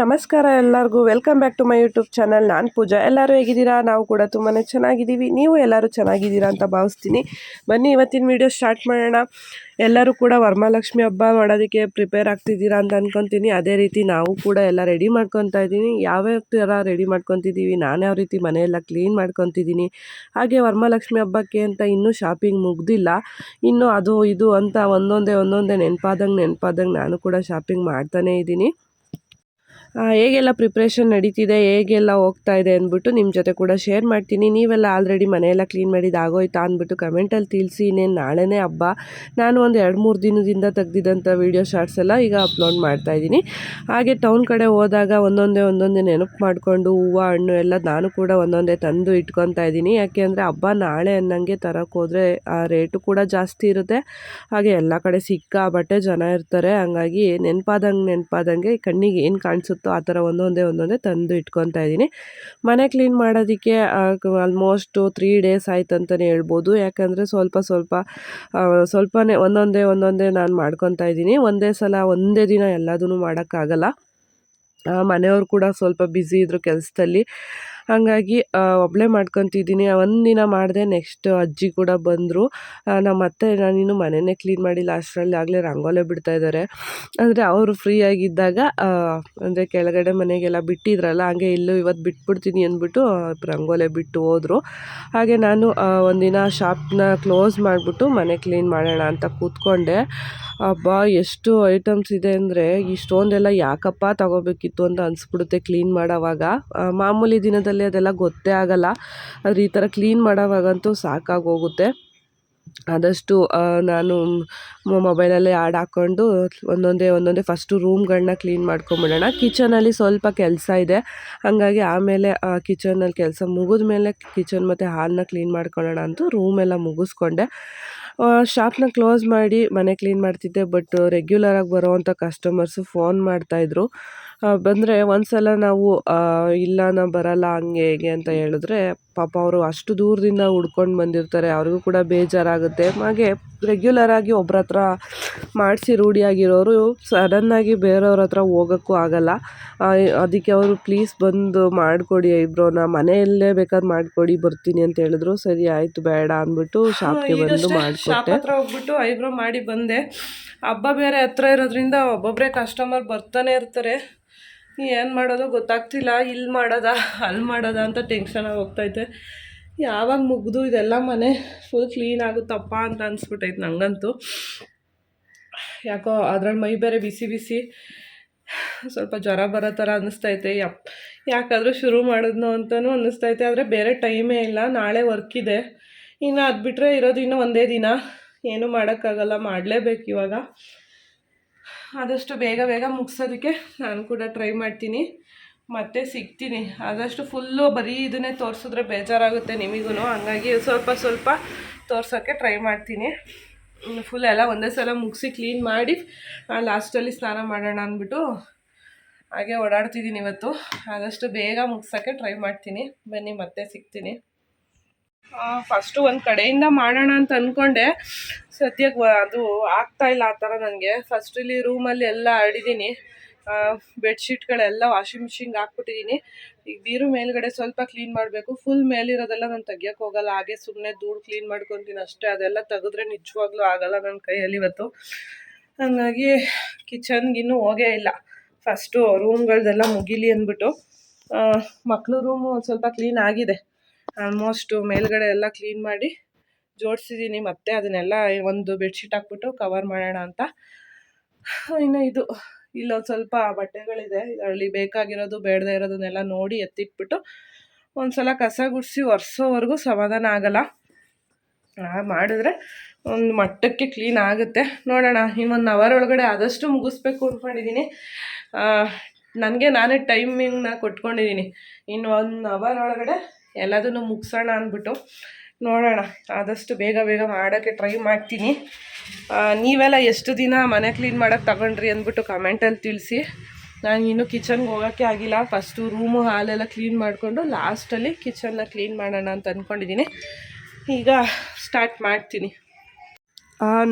ನಮಸ್ಕಾರ ಎಲ್ಲರಿಗೂ. Welcome back to my YouTube channel ನಾನು ಪೂಜಾ. ಎಲ್ಲರೂ ಹೇಗಿದ್ದೀರಾ? ನಾವು ಕೂಡ ತುಂಬಾ ಚೆನ್ನಾಗಿದ್ದೀವಿ. ನೀವು ಎಲ್ಲರೂ ಚೆನ್ನಾಗಿದ್ದೀರಾ ಅಂತ ಭಾವಿಸ್ತೀನಿ. ಬನ್ನಿ, ಇವತ್ತಿನ ವಿಡಿಯೋ ಸ್ಟಾರ್ಟ್ ಮಾಡೋಣ. ಎಲ್ಲರೂ ಕೂಡ ವರಮಹಾಲಕ್ಷ್ಮಿ ಹಬ್ಬ ಮಾಡೋದಕ್ಕೆ ಪ್ರಿಪೇರ್ ಆಗ್ತಿದ್ದೀರಾ ಅಂತ ಅಂದ್ಕೊತೀನಿ ಅದೇ ರೀತಿ ನಾವು ಕೂಡ ಎಲ್ಲ ರೆಡಿ ಮಾಡ್ಕೊತಾ ಇದ್ದೀನಿ. ಯಾವ್ಯಾವ ಥರ ರೆಡಿ ಮಾಡ್ಕೊತಿದ್ದೀವಿ? ನಾನು ಯಾವ ರೀತಿ ಮನೆಯೆಲ್ಲ ಕ್ಲೀನ್ ಮಾಡ್ಕೊತಿದ್ದೀನಿ? ಹಾಗೆ ವರಮಹಾಲಕ್ಷ್ಮಿ ಹಬ್ಬಕ್ಕೆ ಅಂತ ಇನ್ನೂ ಶಾಪಿಂಗ್ ಮುಗ್ದಿಲ್ಲ. ಇನ್ನು ಅದು, ಇದು ಅಂತ ಒಂದೊಂದೇ ಒಂದೊಂದೇ ನೆನಪಾದಂಗೆ ನೆನಪಾದಂಗೆ ನಾನು ಕೂಡ ಶಾಪಿಂಗ್ ಮಾಡ್ತಾನೇ ಇದ್ದೀನಿ. ಹೇಗೆಲ್ಲ ಪ್ರಿಪ್ರೇಷನ್ ನಡೀತಿದೆ, ಹೇಗೆಲ್ಲ ಹೋಗ್ತಾ ಇದೆ ಅಂದ್ಬಿಟ್ಟು ನಿಮ್ಮ ಜೊತೆ ಕೂಡ ಶೇರ್ ಮಾಡ್ತೀನಿ. ನೀವೆಲ್ಲ ಆಲ್ರೆಡಿ ಮನೆಯೆಲ್ಲ ಕ್ಲೀನ್ ಮಾಡಿದ್ದು ಆಗೋಯ್ತಾ ಅಂದ್ಬಿಟ್ಟು ಕಮೆಂಟಲ್ಲಿ ತಿಳಿಸಿ. ಇನ್ನೇನು ನಾಳೆನೇ ಹಬ್ಬ. ನಾನು ಒಂದು ಎರಡು ಮೂರು ದಿನದಿಂದ ತೆಗ್ದಿದ್ದಂಥ ವೀಡಿಯೋ ಶಾರ್ಟ್ಸ್ ಎಲ್ಲ ಈಗ ಅಪ್ಲೋಡ್ ಮಾಡ್ತಾ ಇದ್ದೀನಿ. ಹಾಗೆ ಟೌನ್ ಕಡೆ ಹೋದಾಗ ಒಂದೊಂದೇ ಒಂದೊಂದೇ ನೆನಪು ಮಾಡಿಕೊಂಡು ಹೂವು, ಹಣ್ಣು ಎಲ್ಲ ನಾನು ಕೂಡ ಒಂದೊಂದೇ ತಂದು ಇಟ್ಕೊತಾ ಇದ್ದೀನಿ. ಯಾಕೆ ಅಂದರೆ ಹಬ್ಬ ನಾಳೆ ಅನ್ನಂಗೆ ಹೋದರೆ ಆ ರೇಟು ಕೂಡ ಜಾಸ್ತಿ ಇರುತ್ತೆ. ಹಾಗೆ ಎಲ್ಲ ಕಡೆ ಸಿಕ್ಕಾಬಟ್ಟೆ ಜನ ಇರ್ತಾರೆ. ಹಂಗಾಗಿ ನೆನಪಾದಂಗೆ ನೆನಪಾದಂಗೆ ಕಣ್ಣಿಗೆ ಏನು ಕಾಣಿಸುತ್ತೋ ಆ ಥರ ಒಂದೊಂದೇ ಒಂದೊಂದೇ ತಂದು ಇಟ್ಕೊತಾ ಇದ್ದೀನಿ. ಮನೆ ಕ್ಲೀನ್ ಮಾಡೋದಕ್ಕೆ ಆಲ್ಮೋಸ್ಟು ತ್ರೀ ಡೇಸ್ ಆಯ್ತು ಅಂತಲೇ ಹೇಳ್ಬೋದು. ಯಾಕಂದರೆ ಸ್ವಲ್ಪ ಸ್ವಲ್ಪ ಸ್ವಲ್ಪನೇ ಒಂದೊಂದೇ ಒಂದೊಂದೇ ನಾನು ಮಾಡ್ಕೊತಾ ಇದ್ದೀನಿ. ಒಂದೇ ಸಲ, ಒಂದೇ ದಿನ ಎಲ್ಲದೂ ಮಾಡೋಕ್ಕಾಗಲ್ಲ. ಮನೆಯವ್ರು ಕೂಡ ಸ್ವಲ್ಪ ಬ್ಯುಸಿ ಇದ್ದರು ಕೆಲಸದಲ್ಲಿ. ಹಾಗಾಗಿ ಒಬ್ಬಳೇ ಮಾಡ್ಕೊತಿದ್ದೀನಿ. ಒಂದಿನ ಮಾಡಿದೆ ನೆಕ್ಸ್ಟ್ ಅಜ್ಜಿ ಕೂಡ ಬಂದರು. ನಮ್ಮ ಅತ್ತೆ ನಾನಿನ್ನು ಮನೆಯೇ ಕ್ಲೀನ್ ಮಾಡಿಲ್ಲ ಅಷ್ಟರಲ್ಲಿ ಆಗಲೇ ರಂಗೋಲೆ ಬಿಡ್ತಾ ಇದ್ದಾರೆ ಅಂದರೆ ಅವರು ಫ್ರೀ ಆಗಿದ್ದಾಗ ಅಂದರೆ ಕೆಳಗಡೆ ಮನೆಗೆಲ್ಲ ಬಿಟ್ಟಿದ್ರಲ್ಲ, ಹಾಗೆ ಇಲ್ಲೂ ಇವತ್ತು ಬಿಟ್ಬಿಡ್ತೀನಿ ಅಂದ್ಬಿಟ್ಟು ರಂಗೋಲೆ ಬಿಟ್ಟು ಹೋದರು. ಹಾಗೆ ನಾನು ಒಂದಿನ ಶಾಪ್ನ ಕ್ಲೋಸ್ ಮಾಡಿಬಿಟ್ಟು ಮನೆ ಕ್ಲೀನ್ ಮಾಡೋಣ ಅಂತ ಕೂತ್ಕೊಂಡೆ. ಅಬ್ಬಾ, ಎಷ್ಟು ಐಟಮ್ಸ್ ಇದೆ ಅಂದರೆ ಇಷ್ಟೊಂದೆಲ್ಲ ಯಾಕಪ್ಪ ತಗೋಬೇಕಿತ್ತು ಅಂತ ಅನಿಸ್ಬಿಡುತ್ತೆ ಕ್ಲೀನ್ ಮಾಡೋವಾಗ. ಮಾಮೂಲಿ ದಿನದಲ್ಲಿ ಅದೆಲ್ಲ ಗೊತ್ತೇ ಆಗಲ್ಲ. ಆದರೆ ಈ ಥರ ಕ್ಲೀನ್ ಮಾಡೋವಾಗಂತೂ ಸಾಕಾಗೋಗುತ್ತೆ. ಆದಷ್ಟು ನಾನು ಮೊಬೈಲಲ್ಲೇ ಆಡ್ ಹಾಕ್ಕೊಂಡು ಒಂದೊಂದೇ ಒಂದೊಂದೇ ಫಸ್ಟು ರೂಮ್ಗಳನ್ನ ಕ್ಲೀನ್ ಮಾಡ್ಕೊಂಬಿಡೋಣ. ಕಿಚನಲ್ಲಿ ಸ್ವಲ್ಪ ಕೆಲಸ ಇದೆ. ಹಾಗಾಗಿ ಆಮೇಲೆ ಕಿಚನಲ್ಲಿ ಕೆಲಸ ಮುಗಿದ ಮೇಲೆ ಕಿಚನ್ ಮತ್ತು ಹಾಲನ್ನ ಕ್ಲೀನ್ ಮಾಡ್ಕೊಳ್ಳೋಣ ಅಂತೂ ರೂಮೆಲ್ಲ ಮುಗಿಸ್ಕೊಂಡೆ. ಶಾಪ್ನ ಕ್ಲೋಸ್ ಮಾಡಿ ಮನೆ ಕ್ಲೀನ್ ಮಾಡ್ತಿದ್ದೆ ಬಟ್ ರೆಗ್ಯುಲರಾಗಿ ಬರೋವಂಥ ಕಸ್ಟಮರ್ಸು ಫೋನ್ ಮಾಡ್ತಾಯಿದ್ರು ಬಂದರೆ ಒಂದು ಸಲ ನಾವು ಇಲ್ಲ ನಾವು ಬರಲ್ಲ, ಹಂಗೆ ಹೇಗೆ ಅಂತ ಹೇಳಿದ್ರೆ ಪಾಪ ಅವರು ಅಷ್ಟು ದೂರದಿಂದ ಹುಡ್ಕೊಂಡು ಬಂದಿರ್ತಾರೆ, ಅವ್ರಿಗೂ ಕೂಡ ಬೇಜಾರಾಗುತ್ತೆ. ಹಾಗೆ ರೆಗ್ಯುಲರಾಗಿ ಒಬ್ರ ಹತ್ರ ಮಾಡಿಸಿ ರೂಢಿಯಾಗಿರೋರು ಸಡನ್ನಾಗಿ ಬೇರೆಯವ್ರ ಹತ್ರ ಹೋಗೋಕ್ಕೂ ಆಗಲ್ಲ. ಅದಕ್ಕೆ ಅವರು ಪ್ಲೀಸ್ ಬಂದು ಮಾಡಿಕೊಡಿ ಐಬ್ರೋನ ಮನೆಯಲ್ಲೇ ಬೇಕಾದ್ರೆ ಮಾಡಿಕೊಡಿ ಬರ್ತೀನಿ ಅಂತ ಹೇಳಿದ್ರು. ಸರಿ ಆಯಿತು ಬೇಡ ಅಂದ್ಬಿಟ್ಟು ಶಾಪ್ಗೆ ಬಂದು ಮಾಡಿಕೊಟ್ಟೆ. ಹತ್ರ ಹೋಗ್ಬಿಟ್ಟು ಐಬ್ರೋ ಮಾಡಿ ಬಂದೆ. ಹಬ್ಬ ಬೇರೆ ಹತ್ರ ಇರೋದ್ರಿಂದ ಒಬ್ಬೊಬ್ಬರೇ ಕಸ್ಟಮರ್ ಬರ್ತಾನೆ ಇರ್ತಾರೆ. ಏನು ಮಾಡೋದು ಗೊತ್ತಾಗ್ತಿಲ್ಲ. ಇಲ್ಲಿ ಮಾಡೋದಾ ಅಲ್ಲಿ ಮಾಡೋದಾ ಅಂತ ಟೆನ್ಷನ್ ಹೋಗ್ತೈತೆ ಯಾವಾಗ ಮುಗಿದು ಇದೆಲ್ಲ ಮನೆ ಫುಲ್ ಕ್ಲೀನ್ ಆಗುತ್ತಪ್ಪ ಅಂತ ಅನ್ಸ್ಬಿಟ್ಟೈತೆ ನನಗಂತೂ ಯಾಕೋ ಅದ್ರಲ್ಲಿ ಮೈ ಬೇರೆ ಬಿಸಿ ಬಿಸಿ ಸ್ವಲ್ಪ ಜ್ವರ ಬರೋ ಥರ ಅನ್ನಿಸ್ತೈತೆ. ಯಪ್, ಯಾಕಾದರೂ ಶುರು ಮಾಡಿದ್ನೋ ಅಂತಲೂ ಅನ್ನಿಸ್ತೈತೆ. ಆದರೆ ಬೇರೆ ಟೈಮೇ ಇಲ್ಲ, ನಾಳೆ ವರ್ಕ್ ಇದೆ. ಇನ್ನು ಅದು ಬಿಟ್ಟರೆ ಇರೋದು ಇನ್ನೂ ಒಂದೇ ದಿನ. ಏನೂ ಮಾಡೋಕ್ಕಾಗಲ್ಲ, ಮಾಡಲೇಬೇಕು ಇವಾಗ. ಆದಷ್ಟು ಬೇಗ ಬೇಗ ಮುಗಿಸೋದಕ್ಕೆ ನಾನು ಕೂಡ ಟ್ರೈ ಮಾಡ್ತೀನಿ. ಮತ್ತೆ ಸಿಗ್ತೀನಿ. ಆದಷ್ಟು ಫುಲ್ಲು ಬರೀ ಇದನ್ನೇ ತೋರಿಸಿದ್ರೆ ಬೇಜಾರಾಗುತ್ತೆ ನಿಮಗೂ ಹಂಗಾಗಿ ಸ್ವಲ್ಪ ಸ್ವಲ್ಪ ತೋರ್ಸೋಕ್ಕೆ ಟ್ರೈ ಮಾಡ್ತೀನಿ. ಫುಲ್ ಎಲ್ಲ ಒಂದೇ ಸಲ ಮುಗಿಸಿ ಕ್ಲೀನ್ ಮಾಡಿ ಲಾಸ್ಟಲ್ಲಿ ಸ್ನಾನ ಮಾಡೋಣ ಅಂದ್ಬಿಟ್ಟು ಹಾಗೆ ಓಡಾಡ್ತಿದ್ದೀನಿ ಇವತ್ತು. ಆದಷ್ಟು ಬೇಗ ಮುಗ್ಸೋಕ್ಕೆ ಟ್ರೈ ಮಾಡ್ತೀನಿ. ಬನ್ನಿ, ಮತ್ತೆ ಸಿಗ್ತೀನಿ. ಫಸ್ಟು ಒಂದು ಕಡೆಯಿಂದ ಮಾಡೋಣ ಅಂತ ಅಂದ್ಕೊಂಡೆ ಸದ್ಯಕ್ಕೆ ಅದು ಆಗ್ತಾ ಇಲ್ಲ ಆ ಥರ ನನಗೆ ಫಸ್ಟ್ ಇಲ್ಲಿ ರೂಮಲ್ಲಿ ಎಲ್ಲ ಹರಡಿದ್ದೀನಿ ಬೆಡ್ಶೀಟ್ಗಳೆಲ್ಲ ವಾಷಿಂಗ್ ಮಿಷಿನ್ಗೆ ಹಾಕ್ಬಿಟ್ಟಿದ್ದೀನಿ ಈಗ ಬೀರು ಮೇಲ್ಗಡೆ ಸ್ವಲ್ಪ ಕ್ಲೀನ್ ಮಾಡಬೇಕು. ಫುಲ್ ಮೇಲಿರೋದೆಲ್ಲ ನಾನು ತೆಗಿಯೋಕೆ ಹೋಗಲ್ಲ. ಹಾಗೆ ಸುಮ್ಮನೆ ಧೂಳು ಕ್ಲೀನ್ ಮಾಡ್ಕೊತೀನಿ ಅಷ್ಟೇ. ಅದೆಲ್ಲ ತೆಗೆದ್ರೆ ನಿಜವಾಗ್ಲೂ ಆಗಲ್ಲ ನನ್ನ ಕೈಯಲ್ಲಿ ಇವತ್ತು. ಹಾಗಾಗಿ ಕಿಚನ್ಗೆ ಇನ್ನೂ ಹೋಗೇ ಇಲ್ಲ. ಫಸ್ಟು ರೂಮ್ಗಳದೆಲ್ಲ ಮುಗಿಲಿ ಅಂದ್ಬಿಟ್ಟು. ಮಕ್ಕಳು ರೂಮು ಒಂದು ಸ್ವಲ್ಪ ಕ್ಲೀನ್ ಆಗಿದೆ. ಆಲ್ಮೋಸ್ಟು ಮೇಲ್ಗಡೆ ಎಲ್ಲ ಕ್ಲೀನ್ ಮಾಡಿ ಜೋಡಿಸಿದ್ದೀನಿ ಮತ್ತೆ ಅದನ್ನೆಲ್ಲ ಒಂದು ಬೆಡ್ಶೀಟ್ ಹಾಕ್ಬಿಟ್ಟು ಕವರ್ ಮಾಡೋಣ ಅಂತ. ಇನ್ನು ಇದು ಇಲ್ಲೊಂದು ಸ್ವಲ್ಪ ಬಟ್ಟೆಗಳಿದೆ ಅಲ್ಲಿ ಬೇಕಾಗಿರೋದು, ಬೇಡದೇ ಇರೋದನ್ನೆಲ್ಲ ನೋಡಿ ಎತ್ತಿಟ್ಬಿಟ್ಟು ಒಂದು ಸಲ ಕಸ ಗುಡಿಸಿ ಒರೆಸೋವರೆಗೂ ಸಮಾಧಾನ ಆಗಲ್ಲ. ಮಾಡಿದ್ರೆ ಒಂದು ಮಟ್ಟಕ್ಕೆ ಕ್ಲೀನ್ ಆಗುತ್ತೆ. ನೋಡೋಣ ಇನ್ನೊಂದು ಅವರ್ ಒಳಗಡೆ ಆದಷ್ಟು ಮುಗಿಸ್ಬೇಕು ಅಂದ್ಕೊಂಡಿದ್ದೀನಿ ನನಗೆ ನಾನೇ ಟೈಮಿಂಗ್ನ ಕೊಟ್ಕೊಂಡಿದ್ದೀನಿ ಇನ್ನು ಒನ್ ಅವರ್ ಒಳಗಡೆ ಎಲ್ಲದನ್ನು ಮುಗಿಸೋಣ ಅಂದ್ಬಿಟ್ಟು ನೋಡೋಣ. ಆದಷ್ಟು ಬೇಗ ಬೇಗ ಮಾಡೋಕ್ಕೆ ಟ್ರೈ ಮಾಡ್ತೀನಿ. ನೀವೆಲ್ಲ ಎಷ್ಟು ದಿನ ಮನೆ ಕ್ಲೀನ್ ಮಾಡೋಕ್ಕೆ ತಗೊಂಡ್ರಿ ಅಂದ್ಬಿಟ್ಟು ಕಮೆಂಟಲ್ಲಿ ತಿಳಿಸಿ. ನಾನು ಇನ್ನೂ ಕಿಚನ್ಗೆ ಹೋಗೋಕ್ಕೆ ಆಗಿಲ್ಲ. ಫಸ್ಟು ರೂಮು ಹಾಲೆಲ್ಲ ಕ್ಲೀನ್ ಮಾಡಿಕೊಂಡು ಲಾಸ್ಟಲ್ಲಿ ಕಿಚನ್ನ ಕ್ಲೀನ್ ಮಾಡೋಣ ಅಂತ ಅಂದ್ಕೊಂಡಿದ್ದೀನಿ ಈಗ ಸ್ಟಾರ್ಟ್ ಮಾಡ್ತೀನಿ.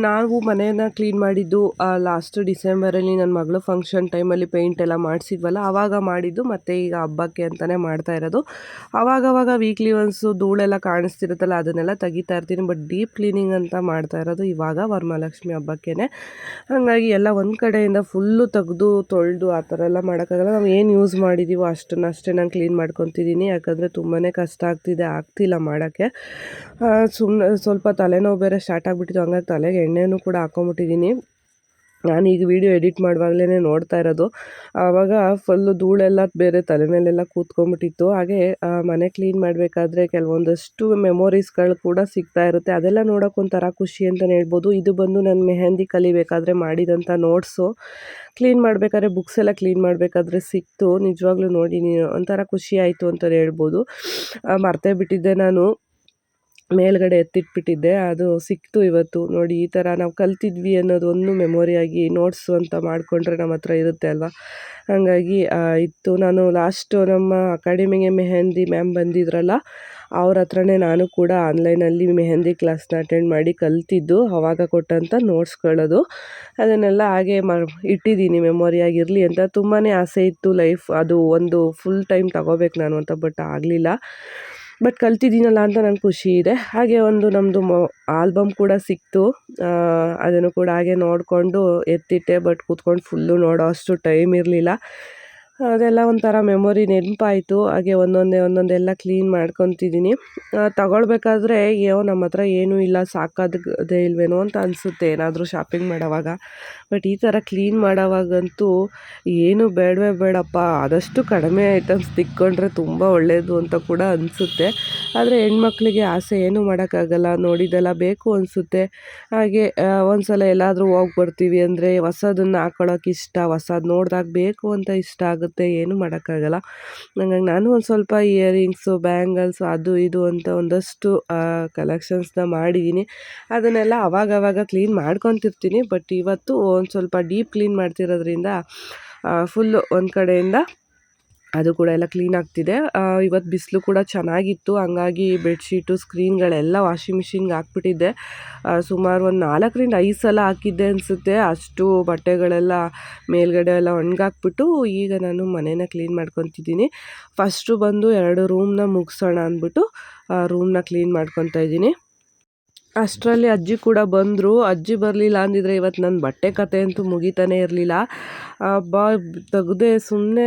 ನಾವು ಮನೆಯನ್ನು ಕ್ಲೀನ್ ಮಾಡಿದ್ದು ಲಾಸ್ಟ್ ಡಿಸೆಂಬರಲ್ಲಿ ನನ್ನ ಮಗಳು ಫಂಕ್ಷನ್ ಟೈಮಲ್ಲಿ ಪೇಂಟ್ ಎಲ್ಲ ಮಾಡಿಸಿದ್ವಲ್ಲ ಆವಾಗ ಮಾಡಿದ್ದು, ಮತ್ತು ಈಗ ಹಬ್ಬಕ್ಕೆ ಅಂತಲೇ ಮಾಡ್ತಾ ಇರೋದು. ಆವಾಗವಾಗ ವೀಕ್ಲಿ ಒನ್ಸು ಧೂಳೆಲ್ಲ ಕಾಣಿಸ್ತಿರುತ್ತಲ್ಲ, ಅದನ್ನೆಲ್ಲ ತೆಗಿತಾ ಇರ್ತೀನಿ ಬಟ್ ಡೀಪ್ ಕ್ಲೀನಿಂಗ್ ಅಂತ ಮಾಡ್ತಾ ಇರೋದು ಇವಾಗ ವರಮಹಾಲಕ್ಷ್ಮಿ ಹಬ್ಬಕ್ಕೇ ಹಾಗಾಗಿ ಎಲ್ಲ ಒಂದು ಕಡೆಯಿಂದ ಫುಲ್ಲು ತೆಗೆದು, ತೊಳೆದು, ಆ ಥರ ಎಲ್ಲ ಮಾಡೋಕ್ಕಾಗಲ್ಲ. ನಾವು ಏನು ಯೂಸ್ ಮಾಡಿದ್ದೀವೋ ಅಷ್ಟನ್ನು ಅಷ್ಟೇ ನಾನು ಕ್ಲೀನ್ ಮಾಡ್ಕೊತಿದ್ದೀನಿ. ಯಾಕಂದರೆ ತುಂಬಾ ಕಷ್ಟ ಆಗ್ತಿದೆ, ಆಗ್ತಿಲ್ಲ ಮಾಡೋಕ್ಕೆ. ಸುಮ್ಮನೆ ಸ್ವಲ್ಪ ತಲೆನೋವು ಬೇರೆ ಸ್ಟಾರ್ಟ್ ಆಗಿಬಿಟ್ಟಿದ್ದು ಹಂಗಾಗಿ ತಲೆಗೆ ಎಣ್ಣೆನೂ ಕೂಡ ಹಾಕೊಂಬಿಟ್ಟಿದ್ದೀನಿ. ನಾನು ಈಗ ವಿಡಿಯೋ ಎಡಿಟ್ ಮಾಡುವಾಗಲೇ ನೋಡ್ತಾ ಇರೋದು. ಆವಾಗ ಫುಲ್ಲು ಧೂಳೆಲ್ಲ ಬೇರೆ ತಲೆ ಮೇಲೆಲ್ಲ ಕೂತ್ಕೊಂಡ್ಬಿಟ್ಟಿತ್ತು ಹಾಗೆ ಮನೆ ಕ್ಲೀನ್ ಮಾಡಬೇಕಾದ್ರೆ ಕೆಲವೊಂದಷ್ಟು ಮೆಮೊರೀಸ್ಗಳು ಕೂಡ ಸಿಗ್ತಾ ಇರುತ್ತೆ. ಅದೆಲ್ಲ ನೋಡೋಕೆ ಒಂಥರ ಖುಷಿ ಅಂತಲೇ ಹೇಳ್ಬೋದು. ಇದು ಬಂದು ನಾನು ಮೆಹಂದಿ ಕಲಿಬೇಕಾದ್ರೆ ಮಾಡಿದಂಥ ನೋಟ್ಸು ಕ್ಲೀನ್ ಮಾಡಬೇಕಾದ್ರೆ ಬುಕ್ಸ್ ಎಲ್ಲ ಕ್ಲೀನ್ ಮಾಡಬೇಕಾದ್ರೆ ಸಿಕ್ತು. ನಿಜವಾಗ್ಲೂ ನೋಡಿ ಒಂಥರ ಖುಷಿ ಆಯಿತು ಅಂತಲೇ ಹೇಳ್ಬೋದು. ಮರ್ತೇ ಬಿಟ್ಟಿದ್ದೆ ನಾನು. ಮೇಲ್ಗಡೆ ಎತ್ತಿಟ್ಬಿಟ್ಟಿದ್ದೆ. ಅದು ಸಿಕ್ತು ಇವತ್ತು. ನೋಡಿ, ಈ ಥರ ನಾವು ಕಲ್ತಿದ್ವಿ ಅನ್ನೋದು ಒಂದು ಮೆಮೊರಿಯಾಗಿ ನೋಟ್ಸು ಅಂತ ಮಾಡಿಕೊಂಡ್ರೆ ನಮ್ಮ ಹತ್ರ ಇರುತ್ತೆ ಅಲ್ವಾ? ಹಾಗಾಗಿ ಇತ್ತು. ನಾನು ಲಾಸ್ಟು ನಮ್ಮ ಅಕಾಡೆಮಿಗೆ ಮೆಹಂದಿ ಮ್ಯಾಮ್ ಬಂದಿದ್ರಲ್ಲ, ಅವ್ರ ಹತ್ರನೇ ನಾನು ಕೂಡ ಆನ್ಲೈನಲ್ಲಿ ಮೆಹಂದಿ ಕ್ಲಾಸ್ನ ಅಟೆಂಡ್ ಮಾಡಿ ಕಲ್ತಿದ್ದು, ಅವಾಗ ಕೊಟ್ಟಂಥ ನೋಟ್ಸ್ಗಳದು ಅದನ್ನೆಲ್ಲ ಹಾಗೆ ಮ, ಇಟ್ಟಿದ್ದೀನಿ ಮೆಮೊರಿಯಾಗಿರಲಿ ಅಂತ. ತುಂಬಾ ಆಸೆ ಇತ್ತು ಲೈಫ್ ಅದು ಒಂದು ಫುಲ್ ಟೈಮ್ ತಗೋಬೇಕು ನಾನು ಅಂತ ಬಟ್ ಆಗಲಿಲ್ಲ. ಬಟ್ ಕಲ್ತಿದ್ದೀನಲ್ಲ ಅಂತ ನಂಗೆ ಖುಷಿ ಇದೆ. ಹಾಗೆ ಒಂದು ನಮ್ಮದು ಮೊ, ಆಲ್ಬಮ್ ಕೂಡ ಸಿಕ್ತು. ಅದನ್ನು ಕೂಡ ಹಾಗೆ ನೋಡಿಕೊಂಡು ಎತ್ತಿಟ್ಟೆ, ಬಟ್ ಕೂತ್ಕೊಂಡು ಫುಲ್ಲು ನೋಡೋ ಅಷ್ಟು ಟೈಮ್ ಇರಲಿಲ್ಲ. ಅದೆಲ್ಲ ಒಂಥರ ಮೆಮೊರಿ ನೆನಪಾಯಿತು. ಹಾಗೆ ಒಂದೊಂದೇ, ಒಂದೊಂದೆಲ್ಲ ಕ್ಲೀನ್ ಮಾಡ್ಕೊತಿದ್ದೀನಿ ತಗೊಳ್ಬೇಕಾದ್ರೆ ಏನೋ ನಮ್ಮ ಹತ್ರ ಏನೂ ಇಲ್ಲ, ಸಾಕಾಗದೇ ಇಲ್ವೇನೋ ಅಂತ ಅನಿಸುತ್ತೆ ಏನಾದರೂ ಶಾಪಿಂಗ್ ಮಾಡೋವಾಗ. ಬಟ್ ಈ ಥರ ಕ್ಲೀನ್ ಮಾಡೋವಾಗಂತೂ ಏನು ಬೇಡವೇ ಬೇಡಪ್ಪ. ಆದಷ್ಟು ಕಡಿಮೆ ಐಟಮ್ಸ್ ತಿಕ್ಕೊಂಡ್ರೆ ತುಂಬ ಒಳ್ಳೆಯದು ಅಂತ ಕೂಡ ಅನಿಸುತ್ತೆ. ಆದರೆ ಹೆಣ್ಮಕ್ಳಿಗೆ ಆಸೆ ಏನೂ ಮಾಡೋಕ್ಕಾಗಲ್ಲ. ನೋಡಿದೆಲ್ಲ ಬೇಕು ಅನಿಸುತ್ತೆ. ಹಾಗೆ ಒಂದು ಸಲ ಎಲ್ಲಾದರೂ ಹೋಗಿ ಬರ್ತೀವಿ ಅಂದರೆ ಹೊಸದನ್ನು ಹಾಕೊಳ್ಳೋಕೆ ಇಷ್ಟ, ಹೊಸದು ನೋಡಿದಾಗ ಬೇಕು ಅಂತ ಇಷ್ಟ ಆಗುತ್ತೆ ಏನೂ ಮಾಡೋಕ್ಕಾಗಲ್ಲ. ಹಂಗಾಗಿ ನಾನು ಒಂದು ಸ್ವಲ್ಪ ಇಯರಿಂಗ್ಸು, ಬ್ಯಾಂಗಲ್ಸು, ಅದು ಇದು ಅಂತ ಒಂದಷ್ಟು ಕಲೆಕ್ಷನ್ಸ್ನ ಮಾಡಿದ್ದೀನಿ. ಅದನ್ನೆಲ್ಲ ಅವಾಗವಾಗ ಕ್ಲೀನ್ ಮಾಡ್ಕೊತಿರ್ತೀನಿ, ಬಟ್ ಇವತ್ತು ಒಂದು ಸ್ವಲ್ಪ ಡೀಪ್ ಕ್ಲೀನ್ ಮಾಡ್ತಿರೋದ್ರಿಂದ ಫುಲ್ಲು ಒಂದು ಕಡೆಯಿಂದ ಅದು ಕೂಡ ಎಲ್ಲ ಕ್ಲೀನ್ ಆಗ್ತಿದೆ. ಇವತ್ತು ಬಿಸಿಲು ಕೂಡ ಚೆನ್ನಾಗಿತ್ತು. ಹಂಗಾಗಿ ಬೆಡ್ಶೀಟು ಸ್ಕ್ರೀನ್ಗಳೆಲ್ಲ ವಾಷಿಂಗ್ ಮಿಷಿನ್ಗೆ ಹಾಕ್ಬಿಟ್ಟಿದ್ದೆ. ಸುಮಾರು ಒಂದು ನಾಲ್ಕರಿಂದ ಐದು ಸಲ ಹಾಕಿದ್ದೆ ಅನಿಸುತ್ತೆ. ಅಷ್ಟು ಬಟ್ಟೆಗಳೆಲ್ಲ ಮೇಲ್ಗಡೆ ಎಲ್ಲ ಒಣಗಾಕ್ಬಿಟ್ಟು ಈಗ ನಾನು ಮನೇನ ಕ್ಲೀನ್ ಮಾಡ್ಕೊತಿದ್ದೀನಿ. ಫಸ್ಟು ಬಂದು ಎರಡು ರೂಮ್ನ ಮುಗಿಸೋಣ ಅಂದ್ಬಿಟ್ಟು ರೂಮ್ನ ಕ್ಲೀನ್ ಮಾಡ್ಕೊತಾ ಇದ್ದೀನಿ. ಅಷ್ಟರಲ್ಲಿ ಅಜ್ಜಿ ಕೂಡ ಬಂದರು. ಅಜ್ಜಿ ಬರಲಿಲ್ಲ ಅಂದಿದ್ರೆ ಇವತ್ತು ನನ್ನ ಬಟ್ಟೆ ಕತೆ ಅಂತೂ ಮುಗಿತಾನೇ ಇರಲಿಲ್ಲ. ಬಾ, ತೆಗ್ದೆ ಸುಮ್ಮನೆ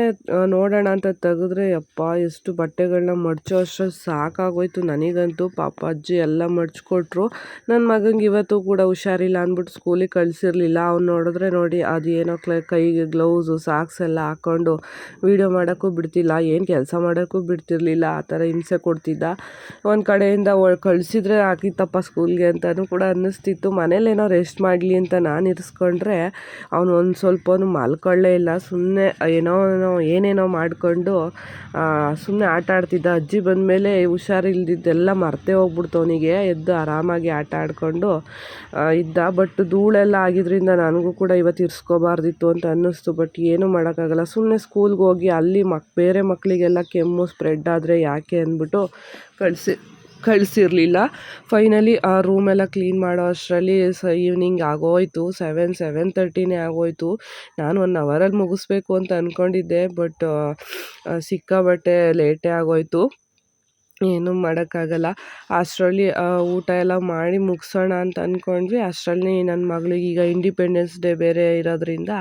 ನೋಡೋಣ ಅಂತ ತೆಗೆದ್ರೆ, ಯಪ್ಪ, ಎಷ್ಟು ಬಟ್ಟೆಗಳನ್ನ ಮಡ್ಚೋ ಅಷ್ಟ್ರಲ್ಲಿ ಸಾಕಾಗೋಯ್ತು ನನಗಂತೂ. ಪಾಪ ಅಜ್ಜಿ ಎಲ್ಲ ಮಡ್ಚಿಕೊಟ್ರು. ನನ್ನ ಮಗಂಗೆ ಇವತ್ತು ಕೂಡ ಹುಷಾರಿಲ್ಲ ಅಂದ್ಬಿಟ್ಟು ಸ್ಕೂಲಿಗೆ ಕಳಿಸಿರ್ಲಿಲ್ಲ. ಅವ್ನು ನೋಡಿದ್ರೆ ನೋಡಿ, ಅದು ಏನೋ ಕ್ಲ, ಕೈಗೆ ಗ್ಲೌಸು, ಸಾಕ್ಸ್ ಎಲ್ಲ ಹಾಕ್ಕೊಂಡು ವೀಡಿಯೋ ಮಾಡೋಕ್ಕೂ ಬಿಡ್ತಿಲ್ಲ. ಏನು ಕೆಲಸ ಮಾಡೋಕ್ಕೂ ಬಿಡ್ತಿರ್ಲಿಲ್ಲ. ಆ ಥರ ಹಿಂಸೆ ಕೊಡ್ತಿದ್ದ. ಒಂದು ಕಡೆಯಿಂದ ಕಳಿಸಿದ್ರೆ ಆಗಿತ್ತಪ್ಪ ಸ್ಕೂಲ್ಗೆ ಅಂತಲೂ ಕೂಡ ಅನ್ನಿಸ್ತಿತ್ತು. ಮನೇಲೇನೋ ರೆಸ್ಟ್ ಮಾಡಲಿ ಅಂತ ನಾನು ಇರಿಸ್ಕೊಂಡ್ರೆ, ಅವನು ಒಂದು ಸ್ವಲ್ಪನೂ ಮಲ್ಕೊಳ್ಳೇ ಇಲ್ಲ. ಸುಮ್ಮನೆ ಏನೋ ಏನೋ, ಏನೇನೋ ಮಾಡಿಕೊಂಡು ಸುಮ್ಮನೆ ಆಟ ಆಡ್ತಿದ್ದ. ಅಜ್ಜಿ ಬಂದಮೇಲೆ ಹುಷಾರಿಲ್ದಿದ್ದೆಲ್ಲ ಮರ್ತೇ ಹೋಗ್ಬಿಡ್ತು ಅವನಿಗೆ. ಎದ್ದು ಆರಾಮಾಗಿ ಆಟ ಆಡಿಕೊಂಡು ಇದ್ದ. ಬಟ್ ಧೂಳೆಲ್ಲ ಆಗಿದ್ದರಿಂದ ನನಗೂ ಕೂಡ ಇವತ್ತು ಇರಿಸ್ಕೋಬಾರ್ದಿತ್ತು ಅಂತ ಅನ್ನಿಸ್ತು. ಬಟ್ ಏನೂ ಮಾಡೋಕ್ಕಾಗಲ್ಲ. ಸುಮ್ಮನೆ ಸ್ಕೂಲ್ಗೆ ಹೋಗಿ ಅಲ್ಲಿ ಮಕ್, ಬೇರೆ ಮಕ್ಕಳಿಗೆಲ್ಲ ಕೆಮ್ಮು ಸ್ಪ್ರೆಡ್ ಆದರೆ ಯಾಕೆ ಅಂದ್ಬಿಟ್ಟು ಕಳಿಸಿ ಕಳಿಸಿರ್ಲಿಲ್ಲ. ಫೈನಲಿ ಆ ರೂಮೆಲ್ಲ ಕ್ಲೀನ್ ಮಾಡೋ ಅಷ್ಟರಲ್ಲಿ ಸ ಈವ್ನಿಂಗ್ ಆಗೋಯ್ತು. ಸೆವೆನ್ ಸೆವೆನ್ ತರ್ಟಿನೇ ಆಗೋಯ್ತು. ನಾನು ಒನ್ ಅವರಲ್ಲಿ ಮುಗಿಸ್ಬೇಕು ಅಂತ ಅಂದ್ಕೊಂಡಿದ್ದೆ ಬಟ್ ಸಿಕ್ಕಾಬಟ್ಟೆ ಲೇಟೇ ಆಗೋಯ್ತು. ಏನೂ ಮಾಡೋಕ್ಕಾಗಲ್ಲ. ಅಷ್ಟರಲ್ಲಿ ಊಟ ಎಲ್ಲ ಮಾಡಿ ಮುಗಿಸೋಣ ಅಂತ ಅಂದ್ಕೊಂಡ್ವಿ ಅಷ್ಟರಲ್ಲಿ ನನ್ನ ಮಗಳಿಗೆ ಈಗ ಇಂಡಿಪೆಂಡೆನ್ಸ್ ಡೇ ಬೇರೆ ಇರೋದ್ರಿಂದ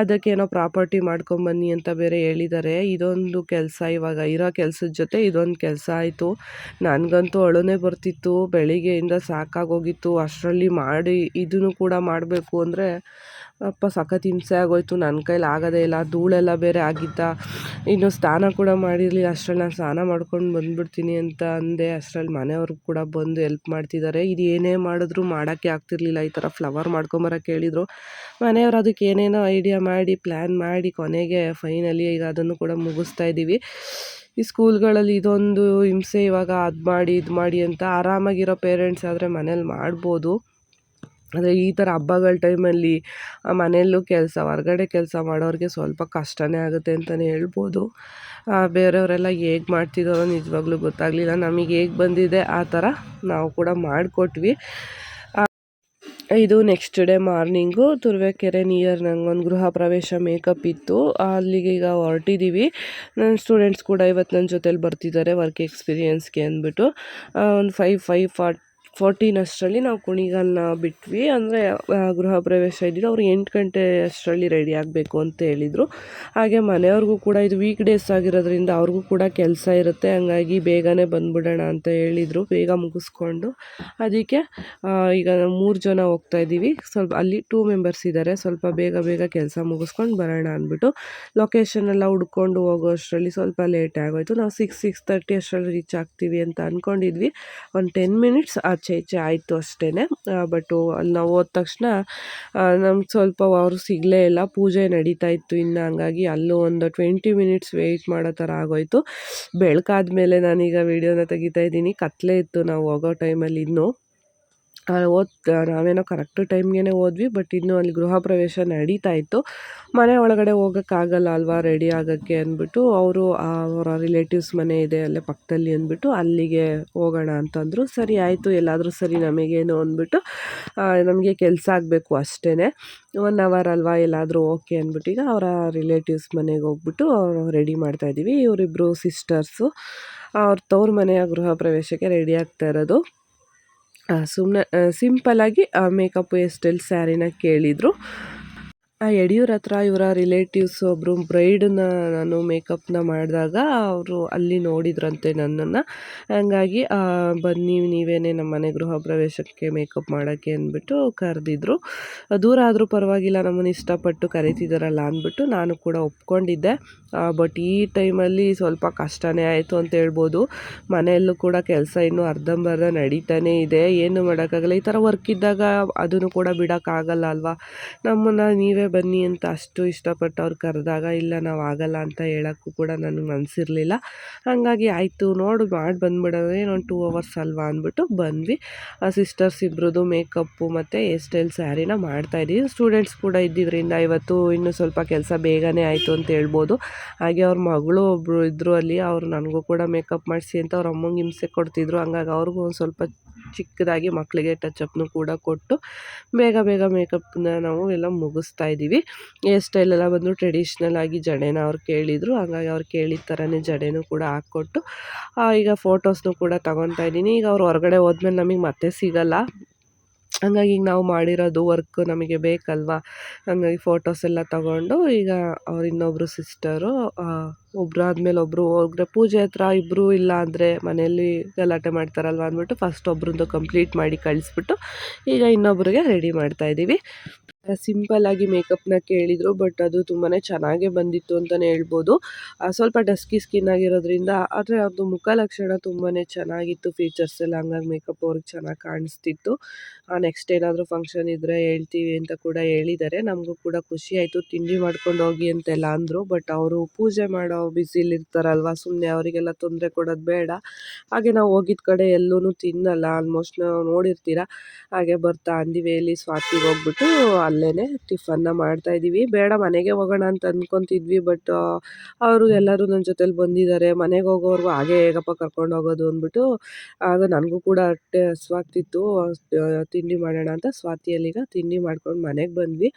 ಅದಕ್ಕೇನೋ ಪ್ರಾಪರ್ಟಿ ಮಾಡ್ಕೊಂಬನ್ನಿ ಅಂತ ಬೇರೆ ಹೇಳಿದ್ದಾರೆ ಇದೊಂದು ಕೆಲಸ ಇವಾಗ, ಇರೋ ಕೆಲಸದ ಜೊತೆ ಇದೊಂದು ಕೆಲಸ ಆಯಿತು. ನನಗಂತೂ ಅಳುನೇ ಬರ್ತಿತ್ತು. ಬೆಳಿಗ್ಗೆಯಿಂದ ಸಾಕಾಗೋಗಿತ್ತು. ಅಷ್ಟರಲ್ಲಿ ಮಾಡಿ, ಇದನ್ನು ಕೂಡ ಮಾಡಬೇಕು ಅಂದರೆ ಅಪ್ಪ ಸಖತ್ ಹಿಂಸೆ ಆಗೋಯ್ತು ನನ್ನ ಕೈಲಿ ಆಗೋದೇ ಇಲ್ಲ, ಧೂಳೆಲ್ಲ ಬೇರೆ ಆಗಿದ್ದ. ಇನ್ನು ಸ್ನಾನ ಕೂಡ ಮಾಡಿರಲಿಲ್ಲ, ಅಷ್ಟ್ರಲ್ಲಿ ನಾನು ಸ್ನಾನ ಮಾಡ್ಕೊಂಡು ಬಂದುಬಿಡ್ತೀನಿ ಅಂತ ಅಂದೆ. ಅಷ್ಟರಲ್ಲಿ ಮನೆಯವರು ಕೂಡ ಬಂದು ಹೆಲ್ಪ್ ಮಾಡ್ತಿದ್ದಾರೆ ಇದು ಏನೇ ಮಾಡಿದ್ರು ಮಾಡೋಕ್ಕೆ ಆಗ್ತಿರ್ಲಿಲ್ಲ. ಈ ಥರ ಫ್ಲವರ್ ಮಾಡ್ಕೊಂಬರೋಕೆ ಹೇಳಿದರು. ಮನೆಯವ್ರು ಅದಕ್ಕೆ ಏನೇನೋ ಐಡಿಯಾ ಮಾಡಿ ಪ್ಲ್ಯಾನ್ ಮಾಡಿ ಕೊನೆಗೆ ಫೈನಲಿ ಈಗ ಅದನ್ನು ಕೂಡ ಮುಗಿಸ್ತಾ ಇದ್ದೀವಿ. ಈ ಸ್ಕೂಲ್ಗಳಲ್ಲಿ ಇದೊಂದು ಹಿಂಸೆ ಇವಾಗ ಅದು ಮಾಡಿ, ಇದು ಮಾಡಿ ಅಂತ ಆರಾಮಾಗಿರೋ ಪೇರೆಂಟ್ಸ್ ಆದರೆ ಮನೇಲಿ ಮಾಡ್ಬೋದು. ಆದರೆ ಈ ಥರ ಹಬ್ಬಗಳ ಟೈಮಲ್ಲಿ ಮನೆಯಲ್ಲೂ ಕೆಲಸ, ಹೊರಗಡೆ ಕೆಲಸ ಮಾಡೋರಿಗೆ ಸ್ವಲ್ಪ ಕಷ್ಟನೇ ಆಗುತ್ತೆ ಅಂತಲೇ ಹೇಳ್ಬೋದು. ಬೇರೆಯವರೆಲ್ಲ ಹೇಗೆ ಮಾಡ್ತಿದ್ದಾರೋ ನಿಜವಾಗ್ಲೂ ಗೊತ್ತಾಗಲಿಲ್ಲ. ನಮಗೆ ಹೇಗೆ ಬಂದಿದೆ ಆ ಥರ ನಾವು ಕೂಡ ಮಾಡಿಕೊಟ್ವಿ. ಇದು next day morning Turuvekere near ನಂಗೊಂದು ಗೃಹ ಪ್ರವೇಶ ಮೇಕಪ್ ಇತ್ತು. ಅಲ್ಲಿಗೆ ಈಗ ಹೊರಟಿದ್ದೀವಿ ನನ್ನ ಸ್ಟೂಡೆಂಟ್ಸ್ ಕೂಡ ಇವತ್ತು ನನ್ನ ಜೊತೆಲಿ ಬರ್ತಿದ್ದಾರೆ ವರ್ಕ್ ಎಕ್ಸ್ಪೀರಿಯೆನ್ಸ್ಗೆ ಅಂದ್ಬಿಟ್ಟು. ಒಂದು ಫೈವ್ ಫೈವ್ ಫಾರ್ಟ್ ಫೋರ್ಟೀನ್ ಅಷ್ಟರಲ್ಲಿ ನಾವು ಕುಣಿಗಲ್ನ ಬಿಟ್ವಿ. ಅಂದರೆ ಗೃಹ ಪ್ರವೇಶ ಇದ್ದಿದ್ದು ಅವ್ರು ಎಂಟು ಗಂಟೆ ಅಷ್ಟರಲ್ಲಿ ರೆಡಿ ಆಗಬೇಕು ಅಂತ ಹೇಳಿದರು. ಹಾಗೆ ಮನೆಯವ್ರಿಗೂ ಕೂಡ ಇದು ವೀಕ್ ಡೇಸ್ ಆಗಿರೋದ್ರಿಂದ ಅವ್ರಿಗೂ ಕೂಡ ಕೆಲಸ ಇರುತ್ತೆ. ಹಂಗಾಗಿ ಬೇಗನೆ ಬಂದುಬಿಡೋಣ ಅಂತ ಹೇಳಿದರು. ಬೇಗ ಮುಗಿಸ್ಕೊಂಡು. ಅದಕ್ಕೆ ಈಗ ಮೂರು ಜನ ಹೋಗ್ತಾ ಇದ್ದೀವಿ. ಸ್ವಲ್ಪ ಅಲ್ಲಿ ಟೂ ಮೆಂಬರ್ಸ್ ಇದ್ದಾರೆ ಸ್ವಲ್ಪ ಬೇಗ ಬೇಗ ಕೆಲಸ ಮುಗಿಸ್ಕೊಂಡು ಬರೋಣ ಅಂದ್ಬಿಟ್ಟು ಲೊಕೇಶನ್ ಎಲ್ಲ ಹುಡ್ಕೊಂಡು ಹೋಗೋ ಅಷ್ಟರಲ್ಲಿ ಸ್ವಲ್ಪ ಲೇಟ್ ಆಗೋಯಿತು. ನಾವು ಸಿಕ್ಸ್ ಸಿಕ್ಸ್ ತರ್ಟಿ ಅಷ್ಟರಲ್ಲಿ ರೀಚ್ ಆಗ್ತೀವಿ ಅಂತ ಅಂದ್ಕೊಂಡಿದ್ವಿ ಒಂದು ಟೆನ್ ಮಿನಿಟ್ಸ್ ಆಚೆ ಈಚೆ ಆಯಿತು ಅಷ್ಟೇ ಬಟ್ ಅಲ್ಲಿ ನಾವು ಹೋದ ತಕ್ಷಣ ನಮ್ಗೆ ಸ್ವಲ್ಪ ಅವರು ಸಿಗಲೇ ಇಲ್ಲ. ಪೂಜೆ ನಡೀತಾ ಇತ್ತು ಇನ್ನು ಹಂಗಾಗಿ ಅಲ್ಲೂ ಒಂದು ಟ್ವೆಂಟಿ ಮಿನಿಟ್ಸ್ ವೆಯ್ಟ್ ಮಾಡೋ ಥರ ಆಗೋಯಿತು. ಬೆಳಕಾದ ಮೇಲೆ ನಾನೀಗ ವೀಡಿಯೋನ ತೆಗಿತಾ ಇದ್ದೀನಿ. ಕತ್ತಲೆ ಇತ್ತು ನಾವು ಹೋಗೋ ಟೈಮಲ್ಲಿ ಇನ್ನೂ. ಓದ್ ನಾವೇನೋ ಕರೆಕ್ಟ್ ಟೈಮ್ಗೇ ಹೋದ್ವಿ ಬಟ್ ಇನ್ನೂ ಅಲ್ಲಿ ಗೃಹ ಪ್ರವೇಶ ನಡೀತಾ ಇತ್ತು. ಮನೆ ಒಳಗಡೆ ಹೋಗೋಕ್ಕಾಗಲ್ಲ ಅಲ್ವಾ ರೆಡಿ ಆಗೋಕ್ಕೆ ಅಂದ್ಬಿಟ್ಟು ಅವರು ಅವರ ರಿಲೇಟಿವ್ಸ್ ಮನೆ ಇದೆ ಅಲ್ಲೇ ಪಕ್ಕದಲ್ಲಿ ಅಂದ್ಬಿಟ್ಟು ಅಲ್ಲಿಗೆ ಹೋಗೋಣ ಅಂತಂದರು. ಸರಿ ಆಯಿತು, ಎಲ್ಲಾದರೂ ಸರಿ ನಮಗೇನು ಅಂದ್ಬಿಟ್ಟು ನಮಗೆ ಕೆಲಸ ಆಗಬೇಕು ಅಷ್ಟೇ ಒನ್ ಅವರ್ ಅಲ್ವಾ, ಎಲ್ಲಾದರೂ ಓಕೆ ಅಂದ್ಬಿಟ್ಟು ಈಗ ಅವರ ರಿಲೇಟಿವ್ಸ್ ಮನೆಗೆ ಹೋಗ್ಬಿಟ್ಟು ರೆಡಿ ಮಾಡ್ತಾಯಿದ್ದೀವಿ ಇವರಿಬ್ಬರು ಸಿಸ್ಟರ್ಸು ಅವ್ರ ತವ್ರ ಮನೆಯ ಗೃಹ ಪ್ರವೇಶಕ್ಕೆ ರೆಡಿ ಆಗ್ತಾ ಇರೋದು. ಸುಮ್ಮನೆ ಸಿಂಪಲ್ಲಾಗಿ ಮೇಕಪ್ ಹೇರ್ ಸ್ಯಾರಿನ ಕೇಳಿದರು. ಯಡಿಯೂರ ಹತ್ರ ಇವರ ರಿಲೇಟಿವ್ಸ್ ಒಬ್ಬರು ಬ್ರೈಡನ್ನ ನಾನು ಮೇಕಪ್ನ ಮಾಡಿದಾಗ ಅವರು ಅಲ್ಲಿ ನೋಡಿದ್ರಂತೆ ನನ್ನನ್ನು. ಹಂಗಾಗಿ ಬನ್ನಿ, ನೀವೇನೇ ನಮ್ಮ ಮನೆ ಗೃಹ ಪ್ರವೇಶಕ್ಕೆ ಮೇಕಪ್ ಮಾಡೋಕ್ಕೆ ಅಂದ್ಬಿಟ್ಟು ಕರೆದಿದ್ರು. ದೂರ ಆದರೂ ಪರವಾಗಿಲ್ಲ, ನಮ್ಮನ್ನು ಇಷ್ಟಪಟ್ಟು ಕರಿತಿದ್ದಾರಲ್ಲ ಅಂದ್ಬಿಟ್ಟು ನಾನು ಕೂಡ ಒಪ್ಕೊಂಡಿದ್ದೆ. ಬಟ್ ಈ ಟೈಮಲ್ಲಿ ಸ್ವಲ್ಪ ಕಷ್ಟನೇ ಆಯಿತು ಅಂತ ಹೇಳ್ಬೋದು. ಮನೆಯಲ್ಲೂ ಕೂಡ ಕೆಲಸ ಇನ್ನೂ ಅರ್ಧಂಬರ್ಧ ನಡೀತಾನೇ ಇದೆ. ಏನು ಮಾಡೋಕ್ಕಾಗಲ್ಲ. ಈ ಥರ ವರ್ಕ್ ಇದ್ದಾಗ ಅದನ್ನು ಕೂಡ ಬಿಡೋಕ್ಕಾಗಲ್ಲ ಅಲ್ವಾ? ನಮ್ಮನ್ನು ನೀವೇ ಬನ್ನಿ ಅಂತ ಅಷ್ಟು ಇಷ್ಟಪಟ್ಟು ಅವ್ರು ಕರೆದಾಗ, ಇಲ್ಲ, ನಾವು ಆಗಲ್ಲ ಅಂತ ಹೇಳೋಕ್ಕೂ ಕೂಡ ನನಗೆ ಮನಸ್ಸಿರಲಿಲ್ಲ ಹಾಗಾಗಿ ಆಯಿತು, ನೋಡು, ಮಾಡಿ ಬಂದ್ಬಿಡೋದು ಏನೊಂದು ಟೂ ಅವರ್ಸ್ ಅಲ್ವಾ? ಅಂದ್ಬಿಟ್ಟು ಬಂದ್ವಿ. ಆ ಸಿಸ್ಟರ್ಸ್ ಇಬ್ಬರದು ಮೇಕಪ್ಪು ಮತ್ತು ಹೇರ್ ಸ್ಟೈಲ್ ಸ್ಯಾರಿನ ಮಾಡ್ತಾಯಿದ್ದೀವಿ ಸ್ಟೂಡೆಂಟ್ಸ್ ಕೂಡ ಇದ್ದಿದ್ದರಿಂದ ಇವತ್ತು ಇನ್ನೂ ಸ್ವಲ್ಪ ಕೆಲಸ ಬೇಗನೆ ಆಯಿತು ಅಂತ ಹೇಳ್ಬೋದು. ಹಾಗೆ ಅವ್ರ ಮಗಳು ಒಬ್ಬರು ಇದ್ದರು ಅಲ್ಲಿ, ಅವರು ನನಗೂ ಕೂಡ ಮೇಕಪ್ ಮಾಡಿಸಿ ಅಂತ ಅವ್ರ ಅಮ್ಮಂಗೆ ಹಿಂಸೆ ಕೊಡ್ತಿದ್ರು. ಹಂಗಾಗಿ ಅವ್ರಿಗೂ ಒಂದು ಸ್ವಲ್ಪ ಚಿಕ್ಕದಾಗಿ ಮಕ್ಕಳಿಗೆ ಟಚಪ್ನು ಕೂಡ ಕೊಟ್ಟು ಬೇಗ ಬೇಗ ಮೇಕಪ್ನ ನಾವು ಎಲ್ಲ ಮುಗಿಸ್ತಾ ಇದ್ದೀವಿ. ಹೇರ್ ಸ್ಟೈಲೆಲ್ಲ ಬಂದು ಟ್ರೆಡಿಷ್ನಲ್ ಆಗಿ ಜಡೆನ ಅವ್ರು ಕೇಳಿದರು. ಹಾಗಾಗಿ ಅವ್ರು ಕೇಳಿದ ಥರನೇ ಜಡೆನೂ ಕೂಡ ಹಾಕ್ಕೊಟ್ಟು ಈಗ ಫೋಟೋಸ್ನು ಕೂಡ ತಗೊತಾ ಇದ್ದೀನಿ. ಈಗ ಅವ್ರು ಹೊರಗಡೆ ಹೋದ್ಮೇಲೆ ನಮಗೆ ಮತ್ತೆ ಸಿಗಲ್ಲ. ಹಂಗಾಗಿ ಈಗ ನಾವು ಮಾಡಿರೋದು ವರ್ಕ್ ನಮಗೆ ಬೇಕಲ್ವಾ? ಹಂಗಾಗಿ ಫೋಟೋಸ್ ಎಲ್ಲ ತಗೊಂಡು ಈಗ ಅವ್ರು ಇನ್ನೊಬ್ಬರು ಸಿಸ್ಟರು ಒಬ್ಬರು ಆದಮೇಲೆ ಒಬ್ಬರು ಹೋದ್ರೆ ಪೂಜೆ ಹತ್ರ ಇಬ್ಬರು ಇಲ್ಲ ಅಂದರೆ ಮನೆಯಲ್ಲಿ ಗಲಾಟೆ ಮಾಡ್ತಾರಲ್ವ ಅಂದ್ಬಿಟ್ಟು ಫಸ್ಟ್ ಒಬ್ರದ್ದು ಕಂಪ್ಲೀಟ್ ಮಾಡಿ ಕಳಿಸ್ಬಿಟ್ಟು ಈಗ ಇನ್ನೊಬ್ಬರಿಗೆ ರೆಡಿ ಮಾಡ್ತಾಯಿದ್ದೀವಿ ಸಿಂಪಲ್ಲಾಗಿ ಮೇಕಪ್ನ ಕೇಳಿದರು ಬಟ್ ಅದು ತುಂಬಾ ಚೆನ್ನಾಗೇ ಬಂದಿತ್ತು ಅಂತಲೇ ಹೇಳ್ಬೋದು. ಸ್ವಲ್ಪ ಡಸ್ಕಿ ಸ್ಕಿನ್ ಆಗಿರೋದ್ರಿಂದ, ಆದರೆ ಅದು ಮುಖ ಲಕ್ಷಣ ತುಂಬಾ ಚೆನ್ನಾಗಿತ್ತು ಫೀಚರ್ಸ್ ಎಲ್ಲ ಹಂಗಾಗಿ ಮೇಕಪ್ ಅವ್ರಿಗೆ ಚೆನ್ನಾಗಿ ಕಾಣಿಸ್ತಿತ್ತು. ನೆಕ್ಸ್ಟ್ ಏನಾದರೂ ಫಂಕ್ಷನ್ ಇದ್ದರೆ ಹೇಳ್ತೀವಿ ಅಂತ ಕೂಡ ಹೇಳಿದ್ದಾರೆ. ನಮಗೂ ಕೂಡ ಖುಷಿ ಆಯಿತು, ತಿಂಡಿ ಮಾಡ್ಕೊಂಡು ಹೋಗಿ ಅಂತೆಲ್ಲ ಅಂದರು ಬಟ್ ಅವರು ಪೂಜೆ ಮಾಡೋ ಬಿಸಿಲಿ ಇರ್ತಾರಲ್ವಾ ಸುಮ್ಮನೆ ಅವರಿಗೆಲ್ಲ ತೊಂದರೆ ಕೊಡೋದು ಬೇಡ. ಹಾಗೆ ನಾವು ಹೋಗಿದ ಕಡೆ ಎಲ್ಲೂ ತಿನ್ನಲ್ಲ ಆಲ್ಮೋಸ್ಟ್ ನಾವು ನೋಡಿರ್ತೀರ? ಹಾಗೆ ಬರ್ತಾ, ಅಂದಿವೇಲಿ, ಸ್ವಾತಿಗೆ ಹೋಗ್ಬಿಟ್ಟು ಅಲ್ಲೇ ಟಿಫನ್ನ ಮಾಡ್ತಾಯಿದ್ದೀವಿ ಬೇಡ, ಮನೆಗೆ ಹೋಗೋಣ ಅಂತ ಅಂದ್ಕೊತಿದ್ವಿ ಬಟ್ ಅವರು ಎಲ್ಲರೂ ನನ್ನ ಜೊತೇಲಿ ಬಂದಿದ್ದಾರೆ. ಮನೆಗೆ ಹೋಗೋವರೆಗೂ ಹಾಗೆ ಹೇಗಪ್ಪ ಕರ್ಕೊಂಡು ಹೋಗೋದು ಅಂದ್ಬಿಟ್ಟು, ಆಗ ನನಗೂ ಕೂಡ ಹೊಟ್ಟೆ ಹಸ್ವಾಗ್ತಿತ್ತು ತಿಂಡಿ ಮಾಡೋಣ ಅಂತ ಸ್ವಾತಿಯಲ್ಲಿಗ ತಿಂಡಿ ಮಾಡ್ಕೊಂಡು ಮನೆಗೆ ಬಂದ್ವಿ.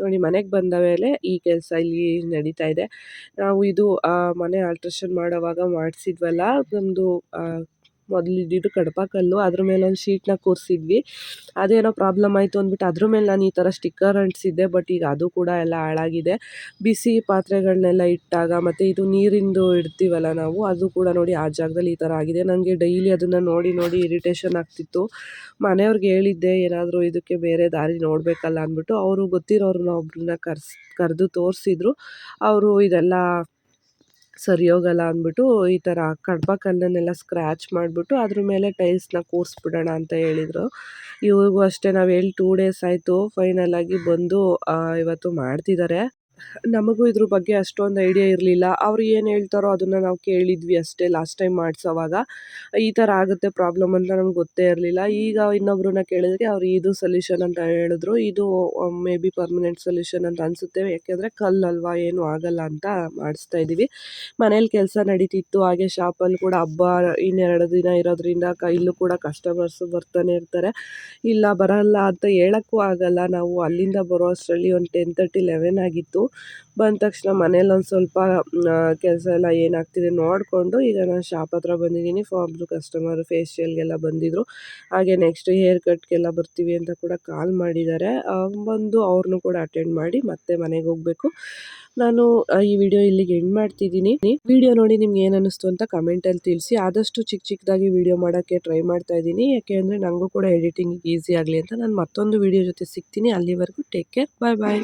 ನೋಡಿ, ಮನೆಗೆ ಬಂದ ಮೇಲೆ ಈ ಕೆಲಸ ಇಲ್ಲಿ ನಡೀತಾ ಇದೆ. ನಾವು ಇದು ಮನೆ ಆಲ್ಟ್ರೇಷನ್ ಮಾಡೋವಾಗ ಮಾಡಿಸಿದ್ವಲ್ಲ ನಮ್ಮದು ಮೊದಲು ಇದ್ದಿದ್ದು ಕಡಪ ಕಲ್ಲು, ಅದ್ರ ಮೇಲೆ ಒಂದು ಶೀಟ್ನ ಕೂರಿಸಿದ್ವಿ. ಅದೇನೋ ಪ್ರಾಬ್ಲಮ್ ಆಯಿತು ಅಂದ್ಬಿಟ್ಟು ಅದ್ರ ಮೇಲೆ ನಾನು ಈ ಥರ ಸ್ಟಿಕ್ಕರ್ ಅಂಟಿಸಿದ್ದೆ ಬಟ್ ಈಗ ಅದು ಕೂಡ ಎಲ್ಲ ಹಾಳಾಗಿದೆ. ಬಿಸಿ ಪಾತ್ರೆಗಳನ್ನೆಲ್ಲ ಇಟ್ಟಾಗ ಮತ್ತು ಇದು ನೀರಿಂದು ಇಡ್ತೀವಲ್ಲ ನಾವು, ಅದು ಕೂಡ ನೋಡಿ ಆ ಜಾಗದಲ್ಲಿ ಈ ಥರ ಆಗಿದೆ. ನನಗೆ ಡೈಲಿ ಅದನ್ನು ನೋಡಿ ನೋಡಿ ಇರಿಟೇಷನ್ ಆಗ್ತಿತ್ತು. ಮನೆಯವ್ರಿಗೆ ಹೇಳಿದ್ದೆ, ಏನಾದರೂ ಇದಕ್ಕೆ ಬೇರೆ ದಾರಿ ನೋಡಬೇಕಲ್ಲ ಅಂದ್ಬಿಟ್ಟು, ಅವರು ಗೊತ್ತಿರೋರನ್ನ ಒಬ್ಬರನ್ನ ಕರ್ಸ್, ಕರೆದು ತೋರಿಸಿದ್ರು. ಅವರು ಇದೆಲ್ಲ ಸರಿ ಹೋಗಲ್ಲ ಅಂದ್ಬಿಟ್ಟು ಈ ಥರ ಕಡ್ಬ ಕಲ್ಲನ್ನೆಲ್ಲ ಸ್ಕ್ರ್ಯಾಚ್ ಮಾಡಿಬಿಟ್ಟು ಅದ್ರ ಮೇಲೆ ಟೈಲ್ಸ್ನ ಕೂರಿಸ್ಬಿಡೋಣ ಅಂತ ಹೇಳಿದರು. ಇವ್ರಿಗೂ ಅಷ್ಟೇ ನಾವು ಹೇಳಿ ಟೂ ಡೇಸ್ ಆಯಿತು ಆಗಿ ಬಂದು ಇವತ್ತು ಮಾಡ್ತಿದ್ದಾರೆ ನಮಗೂ ಇದ್ರ ಬಗ್ಗೆ ಅಷ್ಟೊಂದು ಐಡಿಯಾ ಇರಲಿಲ್ಲ. ಅವ್ರು ಏನು ಹೇಳ್ತಾರೋ ಅದನ್ನು ನಾವು ಕೇಳಿದ್ವಿ ಅಷ್ಟೇ ಲಾಸ್ಟ್ ಟೈಮ್ ಮಾಡಿಸೋವಾಗ. ಈ ಥರ ಆಗುತ್ತೆ ಪ್ರಾಬ್ಲಮ್ ಅಂತ ನಮ್ಗೆ ಗೊತ್ತೇ ಇರಲಿಲ್ಲ. ಈಗ ಇನ್ನೊಬ್ರನ್ನ ಕೇಳಿದ್ರೆ ಅವ್ರು ಇದು ಸೊಲ್ಯೂಷನ್ ಅಂತ ಹೇಳಿದ್ರು. ಇದು ಮೇ ಬಿ ಪರ್ಮನೆಂಟ್ ಸೊಲ್ಯೂಷನ್ ಅಂತ ಅನಿಸುತ್ತೆ. ಯಾಕೆಂದರೆ ಕಲ್ಲಲ್ವಾ ಏನೂ ಆಗಲ್ಲ ಅಂತ ಮಾಡಿಸ್ತಾ ಇದ್ದೀವಿ ಮನೇಲಿ ಕೆಲಸ ನಡೀತಿತ್ತು. ಹಾಗೆ ಶಾಪಲ್ಲಿ ಕೂಡ ಹಬ್ಬ ಇನ್ನೆರಡು ದಿನ ಇರೋದ್ರಿಂದ ಇಲ್ಲೂ ಕೂಡ ಕಸ್ಟಮರ್ಸ್ ಬರ್ತಾನೆ ಇರ್ತಾರೆ. ಇಲ್ಲ ಬರಲ್ಲ ಅಂತ ಹೇಳೋಕ್ಕೂ ಆಗಲ್ಲ. ನಾವು ಅಲ್ಲಿಂದ ಬರೋ ಅಷ್ಟರಲ್ಲಿ ಒಂದು ಟೆನ್ ತರ್ಟಿ ಲೆವೆನ್ ಆಗಿತ್ತು. ಬಂದ ತಕ್ಷಣ ಮನೇಲಿ ಒಂದು ಸ್ವಲ್ಪ ಕೆಲಸ ಎಲ್ಲ ಏನಾಗ್ತಿದೆ ನೋಡಿಕೊಂಡು ಈಗ ನಾನು ಶಾಪ್ ಹತ್ರ ಬಂದಿದ್ದೀನಿ. ಒಬ್ಬರು ಕಸ್ಟಮರ್ ಫೇಶಿಯಲ್ಗೆಲ್ಲ ಬಂದಿದ್ದರು ಹಾಗೆ ನೆಕ್ಸ್ಟ್ ಹೇರ್ ಕಟ್ಗೆಲ್ಲ ಬರ್ತೀವಿ ಅಂತ ಕೂಡ ಕಾಲ್ ಮಾಡಿದ್ದಾರೆ. ಬಂದು ಅವ್ರನ್ನೂ ಕೂಡ ಅಟೆಂಡ್ ಮಾಡಿ ಮತ್ತೆ ಮನೆಗೆ ಹೋಗಬೇಕು. ನಾನು ಈ ವಿಡಿಯೋ ಇಲ್ಲಿಗೆ ಎಂಡ್ ಮಾಡ್ತಿದ್ದೀನಿ. ವಿಡಿಯೋ ನೋಡಿ ನಿಮ್ಗೆ ಏನು ಅನ್ನಿಸ್ತು ಅಂತ ಕಮೆಂಟಲ್ಲಿ ತಿಳಿಸಿ. ಆದಷ್ಟು ಚಿಕ್ಕ ಚಿಕ್ಕದಾಗಿ ವಿಡಿಯೋ ಮಾಡೋಕ್ಕೆ ಟ್ರೈ ಮಾಡ್ತಾ ಇದ್ದೀನಿ. ಯಾಕೆ ಅಂದರೆ ನನಗೂ ಕೂಡ ಎಡಿಟಿಂಗ್ ಈಸಿ ಆಗಲಿ ಅಂತ. ನಾನು ಮತ್ತೊಂದು ವಿಡಿಯೋ ಜೊತೆ ಸಿಗ್ತೀನಿ. ಅಲ್ಲಿವರೆಗೂ ಟೇಕ್ ಕೇರ್ ಬಾಯ್ ಬಾಯ್